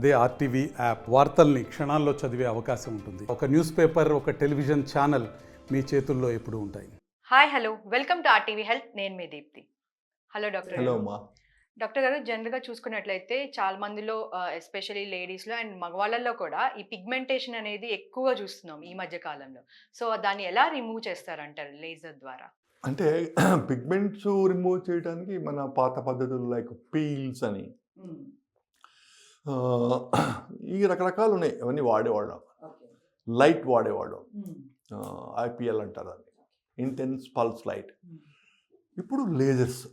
అదే RTV app వార్తల్ని క్షణాల్లో చదివే అవకాశం ఉంటుంది. ఒక న్యూస్ పేపర్ ఒక టెలివిజన్ ఛానల్ మీ చేతుల్లో ఎప్పుడూ ఉంటాయి. Hi hello welcome to RTV health నేను మీ దీప్తి. Hello doctor hello. అమ్మా డాక్టర్ గారు జనరల్గా చూసుకున్నట్లయితే చాలా మందిలో ఎస్పెషలీ లేడీస్లో అండ్ మగవాళ్ళల్లో కూడా ఈ పిగ్మెంటేషన్ అనేది ఎక్కువగా చూస్తున్నాం ఈ మధ్య కాలంలో. సో దాన్ని ఎలా రిమూవ్ చేస్తారంటారు లేజర్ ద్వారా? అంటే పిగ్మెంట్స్ రిమూవ్ చేయడానికి మన పాత పద్ధతులు లైక్ పీల్స్ అని ఈ రకరకాలు ఉన్నాయి అవన్నీ వాడేవాళ్ళం. లైట్ వాడేవాళ్ళం. ఐపీఎల్ అంటారు దాన్ని. Intense pulse light. ఇప్పుడు lasers.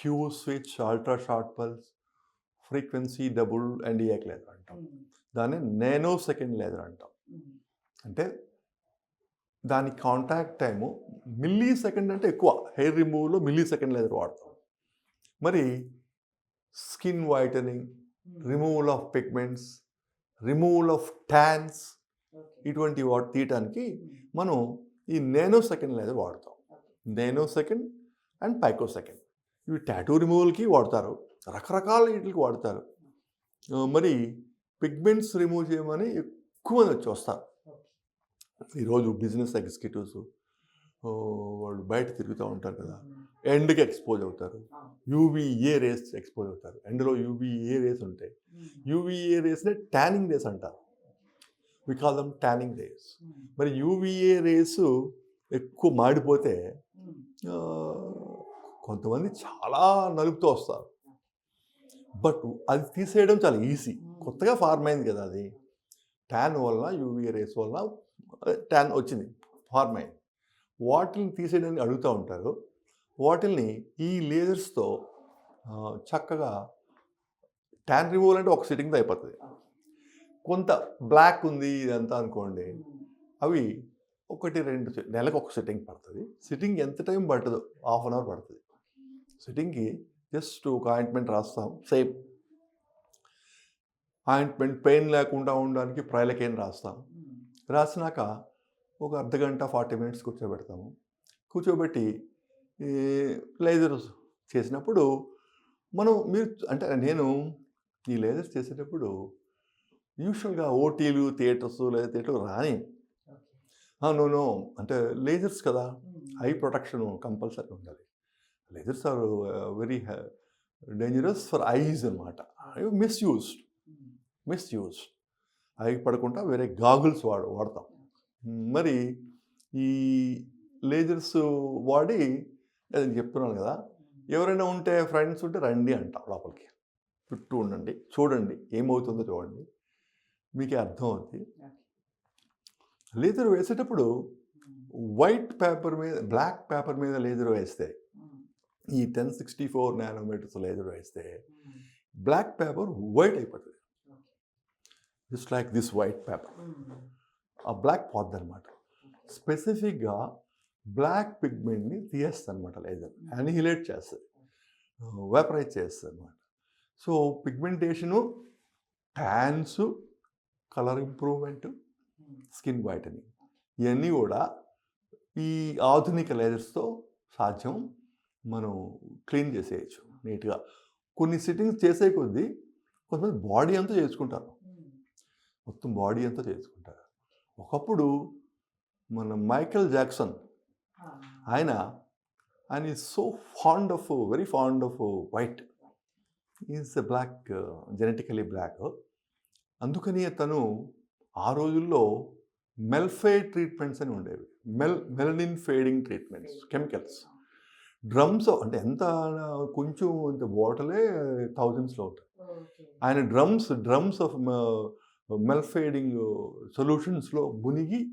Q switch ultra short pulse frequency double and Ek laser అంటాం. దాన్ని నేనో సెకండ్ లేజర్ అంటాం. అంటే దాని కాంటాక్ట్ టైము మిల్లీ సెకండ్ అంటే ఎక్కువ. హెయిర్ రిమూవ్లో మిల్లీ సెకండ్ లేజర్ వాడతాం. మరి skin whitening removal of pigments removal of tans ఇటువంటి వాటి తీయటానికి మనం ఈ నేనో సెకండ్ లేజర్ వాడతాం. Nanosecond and picosecond ఇవి టాటూ రిమూవల్కి వాడతారు. రకరకాల వీటికి వాడతారు. ఆ, మరి పిగ్మెంట్స్ రిమూవ్ చేయమని ఎక్కువ మంది వచ్చి వస్తారు. ఈరోజు బిజినెస్ ఎగ్జిక్యూటివ్స్ వాళ్ళు బయట తిరుగుతూ ఉంటారు కదా. ఎండ్కి ఎక్స్పోజ్ అవుతారు. యూవీఏ రేస్ ఎక్స్పోజ్ అవుతారు. ఎండ్లో యూవీఏ రేస్ ఉంటాయి యూవీఏ రేస్నే ట్యానింగ్ రేస్ అంటారు. We call them tanning rays మరి యూవీఏ రేసు ఎక్కువ మాడిపోతే కొంతమంది చాలా నలుపుతూ వస్తారు. బట్ అది తీసేయడం చాలా ఈజీ. కొత్తగా ఫార్మ్ అయింది కదా అది. ట్యాన్ వల్ల యూవీ రేస్ వల్ల ట్యాన్ వచ్చింది ఫార్మ్ అయింది. వాటిని తీసేయడానికి అడుగుతూ ఉంటారు వాటిల్ని ఈ లేజర్స్తో చక్కగా ట్యాన్ రిమూవల్ అంటే ఒక సిట్టింగ్తో అయిపోతుంది. కొంత బ్లాక్ ఉంది ఇదంతా అనుకోండి అవి ఒకటి రెండు నెలకు ఒక సిట్టింగ్ పడుతుంది. సిట్టింగ్ ఎంత టైం పడుతుందో హాఫ్ అన్ అవర్ పడుతుంది. సిట్టింగ్కి జస్ట్ ఒక ఆయింట్మెంట్ రాస్తాం సేమ్. ఆయింట్మెంట్ పెయిన్ లేకుండా ఉండడానికి ప్రైలకేన్ రాస్తాం. రాసినాక ఒక అర్ధ గంట ఫార్టీ మినిట్స్ కూర్చోబెడతాము. కూర్చోబెట్టి లేజర్ చేసినప్పుడు మనం మీరు అంటే నేను ఈ లేజర్స్ చేసేటప్పుడు యూజువల్గా ఓటీలు థియేటర్స్ లేదా థియేటర్ రాని. నో అంటే లేజర్స్ కదా. ఐ ప్రొటెక్షన్ కంపల్సరీ ఉండాలి. Lasers are very dangerous for eyes అనమాట మిస్యూజ్డ్ మిస్యూజ్డ్ ఐ పడకుండా వేరే గాగుల్స్ వాడ వాడతాం. మరి ఈ లేజర్స్ వాడి నేను చెప్తున్నాను కదా. ఎవరైనా ఉంటే ఫ్రెండ్స్ ఉంటే రండి అంట లోపలికి. చుట్టూ ఉండండి. చూడండి ఏమవుతుందో చూడండి. మీకే అర్థం అవుతుంది లేజర్ వేసేటప్పుడు వైట్ పేపర్ మీద బ్లాక్ పేపర్ మీద లేజర్ వేస్తే ఈ ten sixty four nanometres laser వేస్తే బ్లాక్ పేపర్ వైట్ అయిపోతుంది. Just like this white paper. ఆ బ్లాక్ పోద్ది అనమాట స్పెసిఫిక్గా బ్లాక్ పిగ్మెంట్ని తీయేస్తుంది అనమాట లేజర్ అనిహిలేట్ చేస్తుంది. వేపరైజ్ చేస్తుంది అనమాట so pigmentation tans colour improvement skin whitening. ఇవన్నీ కూడా ఈ ఆధునిక లేజర్స్తో సాధ్యం మనం క్లీన్ చేసేయచ్చు నీట్గా. కొన్ని సిట్టింగ్స్ చేసే కొద్దీ కొంతమంది బాడీ అంతా చేసుకుంటారు మొత్తం బాడీ అంతా చేసుకుంటారు ఒకప్పుడు మన మైకేల్ జాక్సన్ ఆయన ఆయన is so fond of very fond of white is black genetically black అందుకని తను ఆ రోజుల్లో మెల్ఫే ట్రీట్మెంట్స్ అని ఉండేవి. మెల్ melanin fading treatments chemicals drums అంటే ఎంత కొంచెం ఇంత బాటిలే థౌజండ్స్లో ఉంటాయి. ఆయన డ్రమ్స్ డ్రమ్స్ ఆఫ్ మెల్ఫేడింగ్ సొల్యూషన్స్లో మునిగి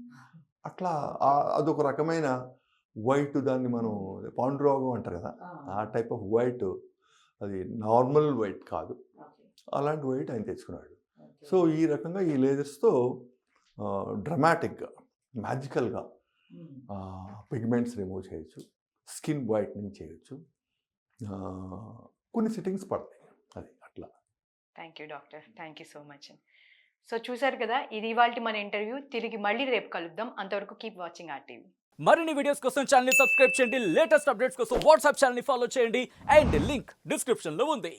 అట్లా అదొక రకమైన వైట్ దాన్ని మనం పాండురోగం అంటారు కదా ఆ. టైప్ ఆఫ్ వైట్ అది నార్మల్ వైట్ కాదు. అలాంటి వైట్ ఆయన తెచ్చుకున్నాడు. సో ఈ రకంగా ఈ లేజర్స్తో డ్రమాటిక్గా మ్యాజికల్గా పిగ్మెంట్స్ రిమూవ్ చేయొచ్చు స్కిన్ వైట్నింగ్ చేయొచ్చు ఆ, కొన్ని సిట్టింగ్స్ పడతాయి. అది అట్లా. Thank you doctor. Thank you so much. So చూసారు కదా ఇది ఇవాళ మన ఇంటర్వ్యూ. తిరిగి మళ్ళీ రేపు కలుద్దాం. అంతవరకు కీప్ వాచింగ్ ఆర్టీవీ. మరిన్ని వీడియోస్ కోసం ఛానల్ని సబ్స్క్రైబ్ చేయండి. లేటెస్ట్ అప్డేట్స్ కోసం వాట్సాప్ ఛానల్ని ఫాలో చేయండి. అండ్ లింక్ డిస్క్రిప్షన్లో ఉంది.